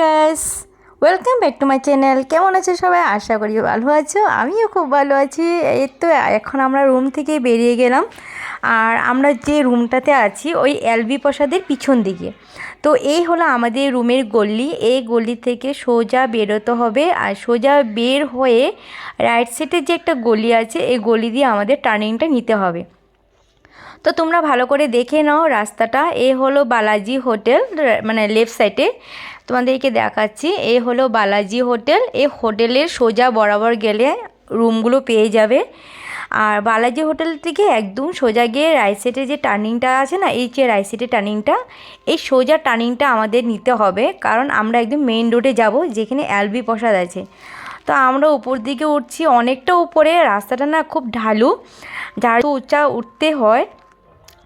Guys welcome back to my channel কেমন আছে সবাই? আশা করি ভালো আছো। আমিও খুব ভালো আছি। এই তো এখন আমরা রুম থেকে বেরিয়ে গেলাম। আর আমরা যে রুমটাতে আছি, ওই এলবি প্রসাদের পিছন দিকে। তো এই হলো আমাদের রুমের গল্লি এই গল্লি থেকে সোজা বেরোতে হবে। আর সোজা বের হয়ে রাইট সাইডে যে একটা গলি আছে, এই গলি দিয়ে আমাদের টার্নিংটা নিতে হবে। তো তোমরা ভালো করে দেখে নাও রাস্তাটা। এ হলো বালাজি হোটেল মানে লেফট সাইডে তোমাদেরকে দেখাচ্ছি, এ হলো বালাজি হোটেল। এই হোটেলের সোজা বরাবর গেলে রুমগুলো পেয়ে যাবে। আর বালাজি হোটেল থেকে একদম সোজা গিয়ে রাইট যে টার্নিংটা আছে না, এই যে রাইট টার্নিংটা, এই সোজা টার্নিংটা আমাদের নিতে হবে। কারণ আমরা একদম মেইন রোডে যাব, যেখানে অ্যালবি প্রসাদ আছে। তো আমরা উপর দিকে উঠছি, অনেকটা উপরে, রাস্তাটা না খুব ঢালু, যার উঁচা উঠতে হয়।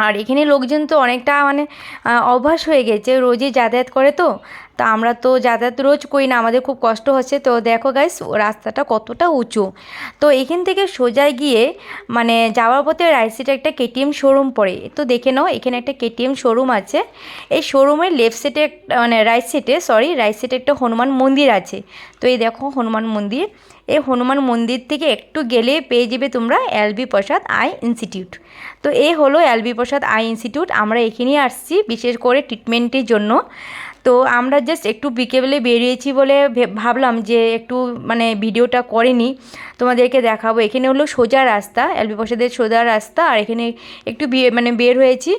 আর এখানে লোকজন তো অনেকটা মানে অভ্যাস হয়ে গেছে, রোজই যাতায়াত করে তো। তা আমরা তো যাতায়াত রোজ করি না, আমাদের খুব কষ্ট হচ্ছে। তো দেখো গাইস রাস্তাটা কতটা উঁচু। তো এখান থেকে সোজা গিয়ে মানে যাওয়ার পথে রাইট সাইডে একটা কেটিএম শোরুম পড়ে। তো দেখে নাও, এখানে একটা কেটিএম শোরুম আছে। এই শোরুমের লেফট সাইডে মানে রাইট সাইডে সরি রাইট সাইডে একটা হনুমান মন্দির আছে। তো এই দেখো হনুমান মন্দির। এই হনুমান মন্দির থেকে একটু গেলে পেয়ে যাবে তোমরা এলবি প্রসাদ আই ইনস্টিটিউট তো এ হলো এলবি প্রসাদ আই ইনস্টিটিউট আমরা এখানেই আসছি, বিশেষ করে ট্রিটমেন্টের জন্য। তো আমরা জাস্ট একটু বিকেলে বেরিয়েছি বলে ভাবলাম যে একটু মানে ভিডিওটা করে নিই তোমাদেরকে দেখাবো। এখানে হলো সোজা রাস্তা এলবি প্রসাদের সোজা রাস্তা, আর এখানে একটু মানে বের হয়েছি।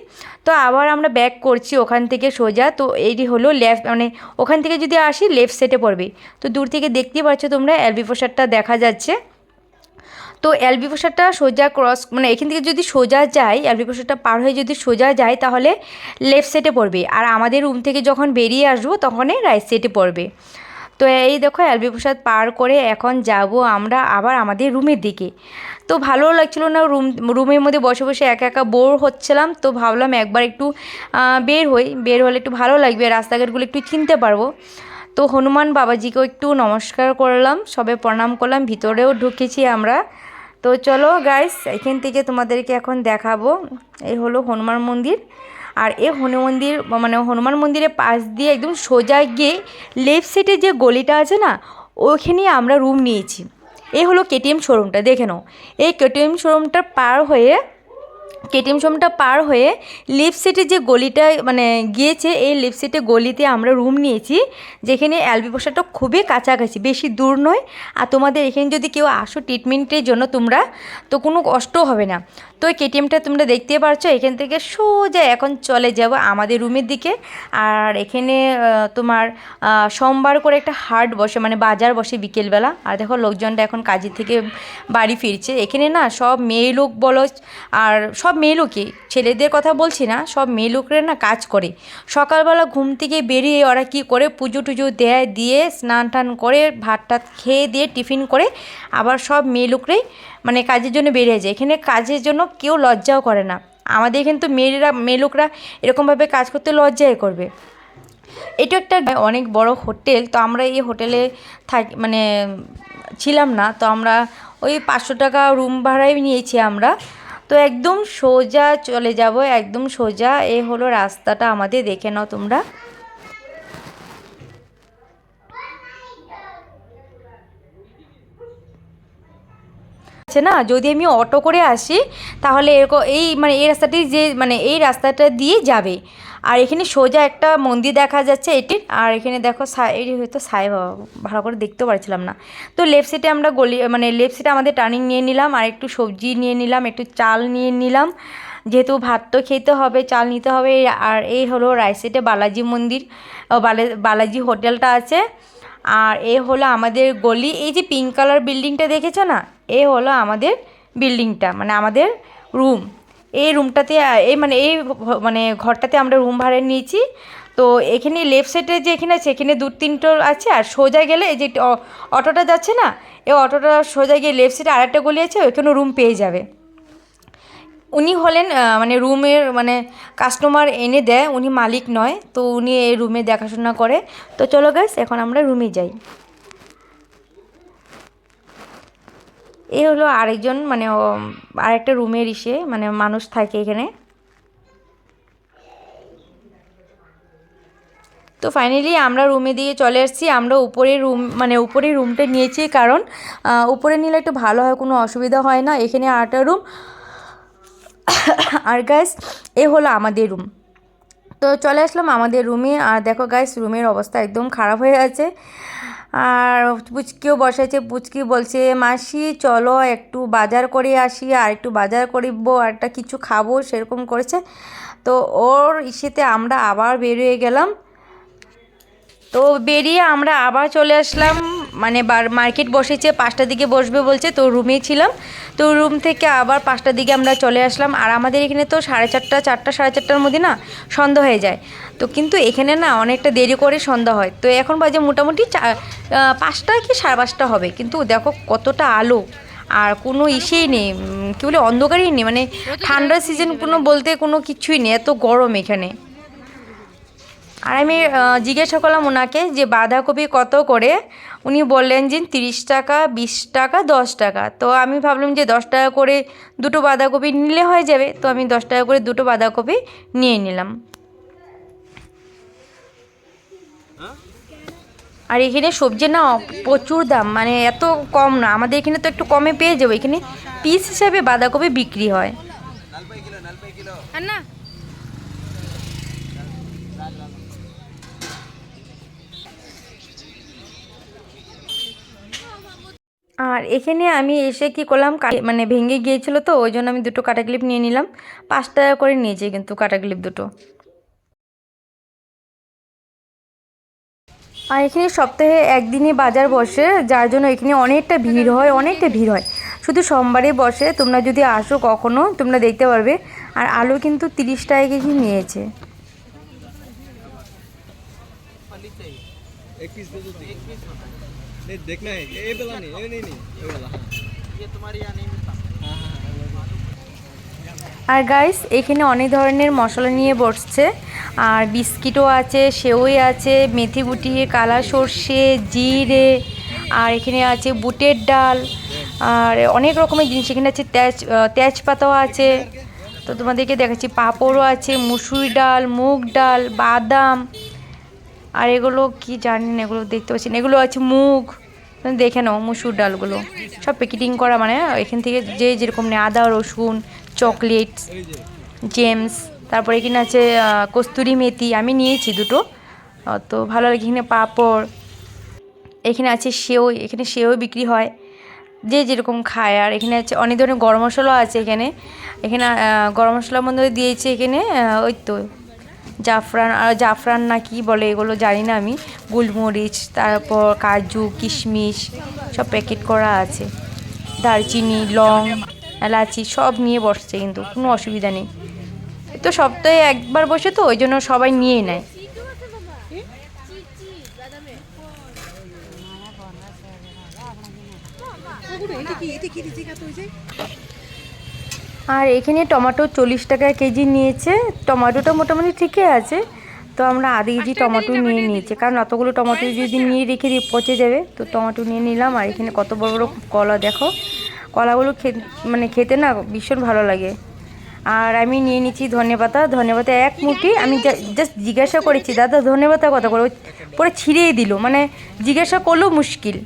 তো আবার আমরা ব্যাক করছি ওখান থেকে সোজা। তো এইটি হলো লেফট মানে ওখান থেকে যদি আসি লেফট সেটে পড়বে। তো দূর থেকে দেখতেই পাচ্ছ তোমরা এলবি প্রসাদটা দেখা যাচ্ছে। তো এলবি প্রসাদটা সোজা ক্রস মানে এখান থেকে যদি সোজা যায়, এলবি প্রসাদটা পার হয়ে যদি সোজা যায়, তাহলে লেফট সাইডে পড়বে। আর আমাদের রুম থেকে যখন বেরিয়ে আসব তখনই রাইট সাইডে পড়বে। তো এই দেখো, এলবি প্রসাদ পার করে এখন যাব আমরা আবার আমাদের রুমের দিকে। তো ভালো লাগছিল না রুম রুমের মধ্যে বসে বসে একা একা বোর হচ্ছিলাম। তো ভাবলাম একবার একটু বের হই। বের হলে একটু ভালো লাগবে, রাস্তাঘাটগুলো একটু চিনতে পারব। তো হনুমান বাবাজিকেও একটু নমস্কার করলাম, সবে প্রণাম করলাম, ভিতরেও ঢুকেছি আমরা। তো চলো গাইস এখান থেকে তোমাদেরকে এখন দেখাবো। এই হলো হনুমান মন্দির। আর এই হনুমান মন্দির মানে হনুমান মন্দিরের পাশ দিয়ে একদম সোজা গিয়ে লেফট সাইডে যে গলিটা আছে না, ওখানেই আমরা রুম নিয়েছি। এই হলো কেটিএম শোরুমটা দেখে নাও। এই কেটিএম শোরুমটা পার হয়ে কেটিএম শোরুমটা পার হয়ে লিফট সিটে যে গলিটা মানে গিয়েছে, এই লিফট সিটে গলিতে আমরা রুম নিয়েছি, যেখানে অ্যালবি পোশাকটা খুবই কাছাকাছি, বেশি দূর নয়। আর তোমাদের এখানে যদি কেউ আসো ট্রিটমেন্টের জন্য তোমরা, তো কোনো কষ্ট হবে না। তো কেটিএমটা তোমরা দেখতে পারছ, এখান থেকে সোজা এখন চলে যাব আমাদের রুমের দিকে। আর এখানে তোমার সোমবার করে একটা হাট বসে মানে বাজার বসে বিকেলবেলা। আর দেখো লোকজনটা এখন কাজের থেকে বাড়ি ফিরছে। এখানে না সব মেয়ে লোক বলো, আর সব মেয়ে লোকই ছেলেদের কথা বলছি না, সব মেয়ে লোকরা না কাজ করে। সকালবেলা ঘুম থেকে বেরিয়ে ওরা কি করে, পুজো টুজো দেয়, দিয়ে স্নান টান করে, ভাত টাত খেয়ে দিয়ে টিফিন করে আবার সব মেয়ে লোকরাই মানে কাজের জন্য বেরিয়ে যায়। এখানে কাজের জন্য কেউ লজ্জাও করে না। আমাদের এখানে তো মেয়েরা মেয়ে লোকরা এরকমভাবে কাজ করতে লজ্জাই করবে। এটা একটা অনেক বড় হোটেল, তো আমরা এই হোটেলে থাকি মানে ছিলাম না, তো আমরা ওই পাঁচশো টাকা রুম ভাড়াই নিয়েছি আমরা। তো একদম সোজা চলে যাব একদম সোজা। এ হলো রাস্তাটা আমাদের দেখে নাও তোমরা। আছে না? যদি আমি অটো করে আসি, তাহলে এরকম এই মানে এই রাস্তাটি যে মানে এই রাস্তাটা দিয়ে যাবে। আর এখানে সোজা একটা মন্দির দেখা যাচ্ছে এটির আর এখানে দেখো এটি হয়তো সাই ভালো করে দেখতেও পারছিলাম না। তো লেফট সাইডে আমরা গলি মানে লেফট সাইডে আমাদের টার্নিং নিয়ে নিলাম, আর একটু সবজি নিয়ে নিলাম, একটু চাল নিয়ে নিলাম। যেহেতু ভাত তো খেতে হবে, চাল নিতে হবে। আর এই হলো রাইট সাইডে বালাজি মন্দির বালাজি হোটেলটা আছে। আর এ হলো আমাদের গলি, এই যে পিঙ্ক কালার বিল্ডিংটা দেখেছ না? এ হলো আমাদের বিল্ডিংটা মানে আমাদের রুম এই রুমটাতে এই মানে এই মানে ঘরটাতে আমরা রুম ভাড়া নিয়েছি। তো এখানে লেফট সাইডে যে এখানে আছে, এখানে দু তিনটো আছে, আর সোজা গেলে এই যে অটোটা যাচ্ছে না, এই অটোটা সোজা গিয়ে লেফট সাইডে আরেকটা গলি আছে ওইখানে রুম পেয়ে যাবে। উনি হলেন মানে রুমের মানে কাস্টমার এনে দেয়, উনি মালিক নয়, তো উনি এই রুমে দেখাশোনা করে। তো চলো গ্যাস এখন আমরা রুমে যাই। এই হলো আরেকজন মানে আরেকটা রুমের ইসে মানে মানুষ থাকে এখানে। তো ফাইনালি আমরা রুমে দিয়ে চলে এসেছি আমরা উপরে রুম মানে উপরে রুমটা নিয়েছি, কারণ উপরে নিলে একটু ভালো হয়, কোনো অসুবিধা হয় না। এখানে আটটা রুম আর গাইস এ হলো আমাদের রুম তো চলে আসলাম আমাদের রুমে আর দেখো গাইস রুমের অবস্থা একদম খারাপ হয়ে আছে। আর পুচকিও বসেছে পুচকি বলছে, মাসি, চলো একটু বাজার করে আসি, আর একটু বাজার করিব আর একটা কিছু খাব। সেরকম করেছে। তো ওর ইসেতে আমরা আবার বেরিয়ে গেলাম। তো বেরিয়ে আমরা আবার চলে আসলাম। মানে মার্কেট বসেছে, পাঁচটার দিকে বসবে বলছে। তো রুমেই ছিলাম। তো রুম থেকে আবার পাঁচটার দিকে আমরা চলে আসলাম। আর আমাদের এখানে তো সাড়ে চারটা চারটা সাড়ে চারটার মধ্যে না সন্ধ্যা হয়ে যায়। তো কিন্তু এখানে না অনেকটা দেরি করে সন্ধ্যা হয়। তো এখন বাজে মোটামুটি পাঁচটা কি সাড়ে পাঁচটা হবে। কিন্তু দেখো কতটা আলো। আর কোনো ইসেই নেই কী বলে অন্ধকারই নেই। মানে ঠান্ডার সিজন কোনো বলতে কোনো কিছুই নেই। এত গরম এখানে। আর আমি জিজ্ঞাসা করলাম ওনাকে যে বাঁধাকপি কত করে? উনি বললেন যে তিরিশ টাকা বিশ টাকা দশ টাকা। তো আমি ভাবলাম যে দশ টাকা করে দুটো বাঁধাকপি নিলে হয়ে যাবে। তো আমি দশ টাকা করে দুটো বাঁধাকপি নিয়ে নিলাম। আর এখানে সবজি না প্রচুর দাম মানে এত কম না। আমাদের এখানে তো একটু কমে পেয়ে যাব। এখানে পিস হিসাবে বাঁধাকপি বিক্রি হয়। আর এখানে আমি এসে কি করলাম মানে ভেঙে গিয়েছিল তো, ওই জন্য আমি দুটো কাটা ক্লিপ নিয়ে নিলাম। পাঁচ টাকা করে নিয়েছি কিন্তু কাটা ক্লিপ দুটো। আর এখানে সপ্তাহে একদিনে বাজার বসে, যার জন্য এখানে অনেকটা ভিড় হয়, অনেকটা ভিড় হয়। শুধু সোমবারে বসে, তোমরা যদি আসো কখনো, তোমরা দেখতে পারবে। আর আলু কিন্তু তিরিশ টাকা কেজি নিয়েছে। एक पीस दे दो तो एक पीस नहीं देखना है ये वाला नहीं ये नहीं नहीं ये वाला ये तुम्हारे यहाँ नहीं मिलता हाँ हाँ আর গাইস এখানে অনেক ধরনের মশলা নিয়ে বসছে আর বিস্কিটও আছে সেওই আছে মেথি গুটি কালা সর্ষে জিরে আর এখানে আছে বুটের ডাল আর অনেক রকমের জিনিস এখানে আছে তেজ আহ, তেজপাতাও আছে তো তোমাদেরকে দেখাচ্ছি পাঁপড়ও আছে মুসুরি ডাল মুগ ডাল বাদাম আর এগুলো কি জানি না এগুলো দেখতে পাচ্ছি না এগুলো আছে মুগ। দেখে নাও মুসুর ডালগুলো। সব প্যাকেটিং করা মানে এখান থেকে যে যেরকম নেই আদা, রসুন চকলেট জেমস তারপরে এখানে আছে কস্তুরি মেথি। আমি নিয়েছি দুটো। তো ভালো লাগে এখানে পাঁপড়। এখানে আছে সেও এখানে সেও বিক্রি হয়। যে যেরকম খায়। আর এখানে আছে অনেক ধরনের গরম মশলা আছে এখানে। এখানে গরম মশলার মধ্যে দিয়েছে এখানে ওই তো জাফরান আর জাফরান না কি বলে এগুলো জানি না আমি। গোলমরিচ, তারপর কাজু, কিশমিশ, সব প্যাকেট করা আছে। দারচিনি, লং, এলাচি সব নিয়ে বসছে কিন্তু, কোনো অসুবিধা নেই। তো সপ্তাহে একবার বসে তো, ওই জন্য সবাই নিয়ে। নেয় আর এখানে টমেটো চল্লিশ টাকা কেজি নিয়েছে। টমেটোটা মোটামুটি ঠিকই আছে। তো আমরা আধা কেজি টমেটো নিয়ে নিয়েছি। কারণ অতগুলো টমেটো যদি নিয়ে রেখে দিই পচে যাবে। তো টমেটো নিয়ে নিলাম। আর এখানে কত বড় বড় কলা দেখো। কলাগুলো মানে খেতে না ভীষণ ভালো লাগে। আর আমি নিয়ে নিচ্ছি ধনেপাতা ধনেপাতা এক মুঠি। আমি জাস্ট জিজ্ঞাসা করেছি দাদা ধনেপাতা কত করে? পরে ছিঁড়েই দিল। মানে জিজ্ঞাসা করলেও মুশকিল।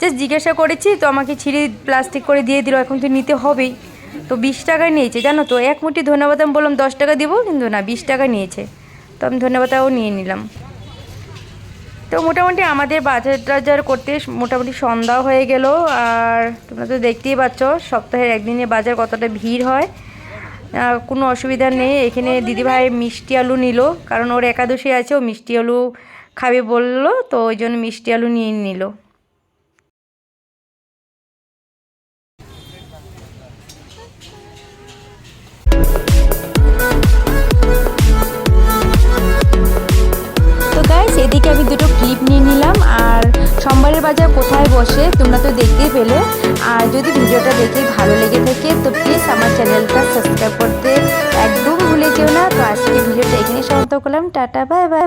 জাস্ট জিজ্ঞাসা করেছি তো আমাকে ছিঁড়ে প্লাস্টিক করে দিয়ে দিল। এখন তো নিতে হবেই। তো বিশ টাকা নিয়েছে, জানো তো? এক মুঠি ধনেপাতা আমি বললাম দশ টাকা দিব, কিন্তু না, বিশ টাকা নিয়েছে। তো আমি ধনেপাতাও নিয়ে নিলাম। তো মোটামুটি আমাদের বাজার টাজার করতে মোটামুটি সন্ধ্যা হয়ে গেল, আর তোমরা তো দেখতেই পাচ্ছ, সপ্তাহের একদিনে বাজার কতটা ভিড় হয়। কোনো অসুবিধা নেই, এখানে দিদিভাই মিষ্টি আলু নিল, কারণ ওর একাদশী আছে, ও মিষ্টি আলু খাবে বলল, তো ওই জন্য মিষ্টি আলু নিয়ে নিল। বাজার কোথায় বসে, তোমরা তো দেখতেই পেলে। আর যদি ভিডিওটা দেখে ভালো লেগে থাকে, তো প্লিজ আমার চ্যানেলটা সাবস্ক্রাইব করতে একদম ভুলে যেও না। তো আজকে ভিডিওটা এখানে সমাপ্ত করলাম। Tata bye bye